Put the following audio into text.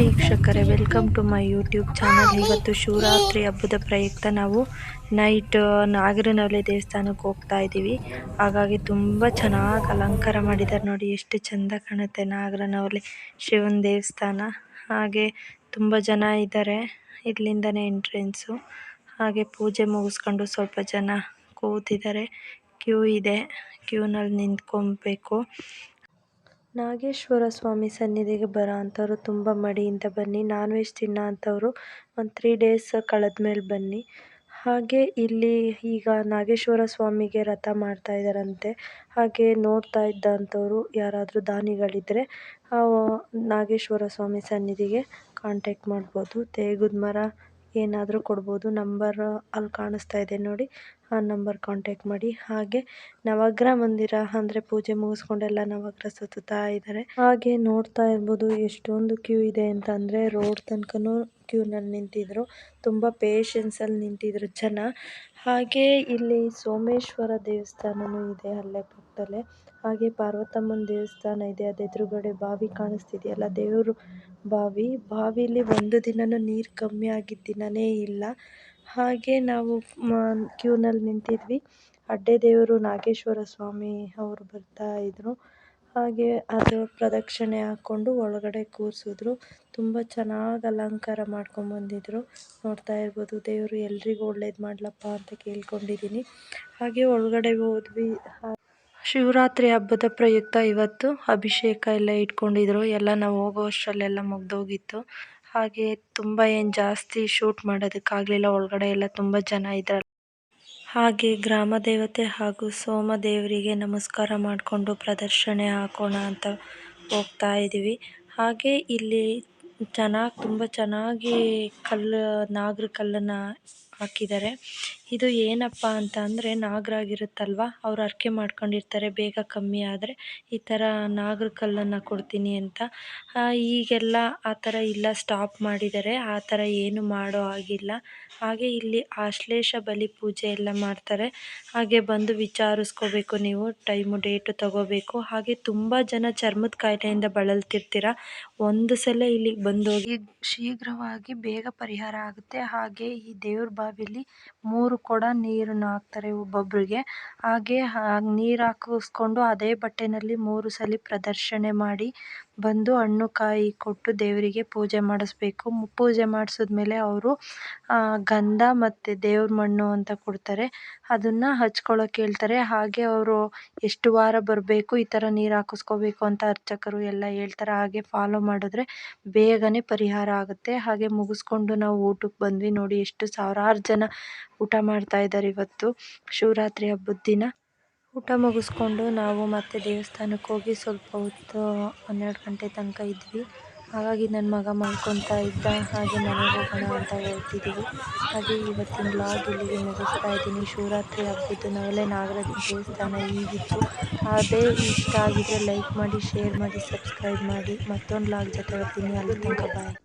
ವೀಕ್ಷಕರೇ welcome to my YouTube channel ಇವತ್ತು ಶಿವರಾತ್ರಿ ಹಬ್ಬದ ಪ್ರಯುಕ್ತ ನಾವು ನೈಟ್ ನಾಗರನವಲೆ ದೇವಸ್ಥಾನಕ್ಕೆ ಹೋಗ್ತಾ ಇದ್ದೀವಿ. ಹಾಗಾಗಿ ತುಂಬ ಚೆನ್ನಾಗಿ ಅಲಂಕಾರ ಮಾಡಿದ್ದಾರೆ ನೋಡಿ, ಎಷ್ಟು ಚೆಂದ ಕಾಣುತ್ತೆ ನಾಗರನವಲೆ ಶಿವನ ದೇವಸ್ಥಾನ. ಹಾಗೆ ತುಂಬ ಜನ ಇದ್ದಾರೆ, ಇಲ್ಲಿಂದನೇ ಎಂಟ್ರೆನ್ಸು ಹಾಗೆ ಪೂಜೆ ಮುಗಿಸ್ಕೊಂಡು ಸ್ವಲ್ಪ ಜನ ಕೂತಿದ್ದಾರೆ. ಕ್ಯೂ ಇದೆ ಕ್ಯೂನಲ್ಲಿ ನಿಂತ್ಕೊಬೇಕು. ನಾಗೇಶ್ವರ ಸ್ವಾಮಿ ಸನ್ನಿಧಿಗೆ ಬರೋ ಅಂಥವ್ರು ತುಂಬ ಮಡಿಯಿಂದ ಬನ್ನಿ. ನಾನ್ ವೆಜ್ ತಿನ್ನೋ ಅಂಥವ್ರು ಒಂದು ತ್ರೀ ಡೇಸ್ ಕಳೆದ್ಮೇಲೆ ಬನ್ನಿ. ಹಾಗೆ ಇಲ್ಲಿ ಈಗ ನಾಗೇಶ್ವರ ಸ್ವಾಮಿಗೆ ರಥ ಮಾಡ್ತಾ ಇದ್ದಾರಂತೆ. ಹಾಗೆ ನೋಡ್ತಾ ಇದ್ದಂಥವ್ರು ಯಾರಾದರೂ ದಾನಿಗಳಿದ್ದರೆ ನಾಗೇಶ್ವರ ಸ್ವಾಮಿ ಸನ್ನಿಧಿಗೆ ಕಾಂಟ್ಯಾಕ್ಟ್ ಮಾಡ್ಬೋದು. ತೇಗದ ಮರ ಏನಾದರೂ ಕೊಡ್ಬೋದು. ನಂಬರ್ ಅಲ್ಲಿ ಕಾಣಿಸ್ತಾ ಇದೆ ನೋಡಿ. ಆ ನಂಬರ್ ಕಾಂಟ್ಯಾಕ್ಟ್ ಮಾಡಿ. ಹಾಗೆ ನವಗ್ರಹ ಮಂದಿರ ಅಂದರೆ ಪೂಜೆ ಮುಗಿಸ್ಕೊಂಡೆಲ್ಲ ನವಗ್ರಹ ಸುತ್ತಾ ಇದ್ದಾರೆ. ಹಾಗೆ ನೋಡ್ತಾ ಇರ್ಬೋದು ಎಷ್ಟೊಂದು ಕ್ಯೂ ಇದೆ ಅಂತ ಅಂದ್ರೆ ರೋಡ್ ತನಕನೂ ಕ್ಯೂನಲ್ಲಿ ನಿಂತಿದ್ರು. ತುಂಬ ಪೇಷನ್ಸಲ್ಲಿ ನಿಂತಿದ್ರು ಜನ. ಹಾಗೆ ಇಲ್ಲಿ ಸೋಮೇಶ್ವರ ದೇವಸ್ಥಾನವೂ ಇದೆ ಅಲ್ಲೇ ಪಕ್ಕದಲ್ಲೇ ಹಾಗೆ ಪಾರ್ವತಮ್ಮನ ದೇವಸ್ಥಾನ ಇದೆ, ಅದ ಎದುರುಗಡೆ ಬಾವಿ ಕಾಣಿಸ್ತಿದೆಯಲ್ಲ ದೇವರು ಬಾವಿ. ಬಾವಿಲಿ ಒಂದು ದಿನನೂ ನೀರು ಕಮ್ಮಿ ಆಗಿದ್ದ ದಿನನೇ ಇಲ್ಲ. ಹಾಗೆ ನಾವು ಕ್ಯೂನಲ್ಲಿ ನಿಂತಿದ್ವಿ. ಅಡ್ಡೆ ದೇವರು ನಾಗೇಶ್ವರ ಸ್ವಾಮಿ ಅವರು ಬರ್ತಾ ಇದ್ರು. ಹಾಗೆ ಅದು ಪ್ರದಕ್ಷಿಣೆ ಹಾಕ್ಕೊಂಡು ಒಳಗಡೆ ಕೂರಿಸಿದ್ರು. ತುಂಬ ಚೆನ್ನಾಗಿ ಅಲಂಕಾರ ಮಾಡ್ಕೊಂಬಂದಿದ್ರು ನೋಡ್ತಾ ಇರ್ಬೋದು, ದೇವರು ಎಲ್ರಿಗೂ ಒಳ್ಳೇದು ಮಾಡ್ಲಪ್ಪ ಅಂತ ಕೇಳ್ಕೊಂಡಿದ್ದೀನಿ. ಹಾಗೆ ಒಳಗಡೆ ಹೋದ್ವಿ. ಶಿವರಾತ್ರಿ ಹಬ್ಬದ ಪ್ರಯುಕ್ತ ಇವತ್ತು ಅಭಿಷೇಕ ಎಲ್ಲ ಇಟ್ಕೊಂಡಿದ್ರು. ಎಲ್ಲ ನಾವು ಹೋಗೋ ಅಷ್ಟರಲ್ಲೆಲ್ಲ ಮುಗ್ದೋಗಿತ್ತು. ಹಾಗೆ ತುಂಬ ಏನು ಜಾಸ್ತಿ ಶೂಟ್ ಮಾಡೋದಕ್ಕಾಗಲಿಲ್ಲ. ಒಳಗಡೆ ಎಲ್ಲ ತುಂಬ ಜನ ಇದ್ರಲ್ಲ. ಹಾಗೆ ಗ್ರಾಮ ದೇವತೆ ಹಾಗೂ ಸೋಮ ದೇವರಿಗೆ ನಮಸ್ಕಾರ ಮಾಡಿಕೊಂಡು ಪ್ರದರ್ಶನೆ ಹಾಕೋಣ ಅಂತ ಹೋಗ್ತಾ ಇದ್ದೀವಿ. ಹಾಗೆ ಇಲ್ಲಿ ಚೆನ್ನಾಗಿ ತುಂಬ ಚೆನ್ನಾಗಿ ಕಲ್ಲು, ನಾಗರ ಕಲ್ಲನ್ನು ಹಾಕಿದ್ದಾರೆ. ಇದು ಏನಪ್ಪ ಅಂತ ಅಂದರೆ ನಾಗರಾಗಿರುತ್ತಲ್ವ? ಅವ್ರು ಹರಕೆ ಮಾಡ್ಕೊಂಡಿರ್ತಾರೆ, ಬೇಗ ಕಮ್ಮಿ ಆದರೆ ಈ ಥರ ನಾಗರ ಕಲ್ಲನ್ನು ಕೊಡ್ತೀನಿ ಅಂತ. ಈಗೆಲ್ಲ ಆ ಥರ ಇಲ್ಲ ಸ್ಟಾಪ್ ಮಾಡಿದ್ದಾರೆ. ಆ ಥರ ಏನು ಮಾಡೋ ಹಾಗಿಲ್ಲ. ಹಾಗೆ ಇಲ್ಲಿ ಆಶ್ಲೇಷ ಬಲಿ ಪೂಜೆ ಎಲ್ಲ ಮಾಡ್ತಾರೆ. ಹಾಗೆ ಬಂದು ವಿಚಾರಿಸ್ಕೋಬೇಕು ನೀವು ಟೈಮು ಡೇಟು ತಗೋಬೇಕು. ಹಾಗೆ ತುಂಬ ಜನ ಚರ್ಮದ ಕಾಯಿಲೆಯಿಂದ ಬಳಲ್ತಿರ್ತೀರ? ಒಂದು ಸಲ ಇಲ್ಲಿಗೆ ಬಂದೋಗಿ ಶೀಘ್ರವಾಗಿ ಬೇಗ ಪರಿಹಾರ ಆಗುತ್ತೆ. ಹಾಗೆ ಈ ದೇವ್ರ ಬಾವಿಲಿ ಮೂರು ಕೊಡ ನೀರನ್ನು ಹಾಕ್ತಾರೆ ಒಬ್ಬೊಬ್ಬರಿಗೆ ಹಾಗೆ ನೀರು ಹಾಕಿಸ್ಕೊಂಡು ಅದೇ ಬಟ್ಟೆನಲ್ಲಿ ಮೂರು ಸಲ ಪ್ರದರ್ಶನೆ ಮಾಡಿ ಬಂದು ಹಣ್ಣು ಕಾಯಿ ಕೊಟ್ಟು ದೇವರಿಗೆ ಪೂಜೆ ಮಾಡಿಸ್ಬೇಕು. ಪೂಜೆ ಮಾಡಿಸಿದ್ಮೇಲೆ ಅವರು ಗಂಧ ಮತ್ತು ದೇವ್ರ ಮಣ್ಣು ಅಂತ ಕೊಡ್ತಾರೆ. ಅದನ್ನು ಹಚ್ಕೊಳ್ಳೋಕೆ ಹೇಳ್ತಾರೆ. ಹಾಗೆ ಅವರು ಎಷ್ಟು ವಾರ ಬರಬೇಕು, ಈ ಥರ ನೀರು ಹಾಕಿಸ್ಕೋಬೇಕು ಅಂತ ಅರ್ಚಕರು ಎಲ್ಲ ಹೇಳ್ತಾರೆ. ಹಾಗೆ ಫಾಲೋ ಮಾಡಿದ್ರೆ ಬೇಗನೆ ಪರಿಹಾರ ಆಗುತ್ತೆ. ಹಾಗೆ ಮುಗಿಸ್ಕೊಂಡು ನಾವು ಊಟಕ್ಕೆ ಬಂದ್ವಿ ನೋಡಿ ಎಷ್ಟು ಸಾವಿರಾರು ಜನ ಊಟ ಮಾಡ್ತಾ ಇದ್ದಾರೆ ಇವತ್ತು. ಶಿವರಾತ್ರಿ ಹಬ್ಬದ ದಿನ. ಊಟ ಮುಗಿಸ್ಕೊಂಡು ನಾವು ಮತ್ತೆ ದೇವಸ್ಥಾನಕ್ಕೆ ಹೋಗಿ ಸ್ವಲ್ಪ ಹೊತ್ತು ಹನ್ನೆರಡು ಗಂಟೆ ತನಕ ಇದ್ವಿ. ಹಾಗಾಗಿ ನನ್ನ ಮಗ ಮಲ್ಕೊತಾ ಇದ್ದ, ಹಾಗೆ ಮನೆಗೆ ಹೋಗೋಣ ಅಂತ ಹೇಳ್ತಿದ್ದೀವಿ ಹಾಗೆ ಇವತ್ತಿನ ಬ್ಲಾಗ್ ಇಲ್ಲಿಗೆ ಮುಗಿಸ್ತಾ ಇದ್ದೀನಿ. ಶಿವರಾತ್ರಿ ಹಬ್ಬದ ನಾವೆಲ್ಲ ನಾಗರಾಜ ದೇವಸ್ಥಾನ ಹೀಗಿತ್ತು. ಅದೇ ಇಷ್ಟ ಆಗಿದ್ರೆ ಲೈಕ್ ಮಾಡಿ ಶೇರ್ ಮಾಡಿ ಸಬ್ಸ್ಕ್ರೈಬ್ ಮಾಡಿ. ಮತ್ತೊಂದು ಬ್ಲಾಗ್ ಜೊತೆ ಬರ್ತೀನಿ. ಅಲ್ಲಿ ತನಕ ಬಾಯ್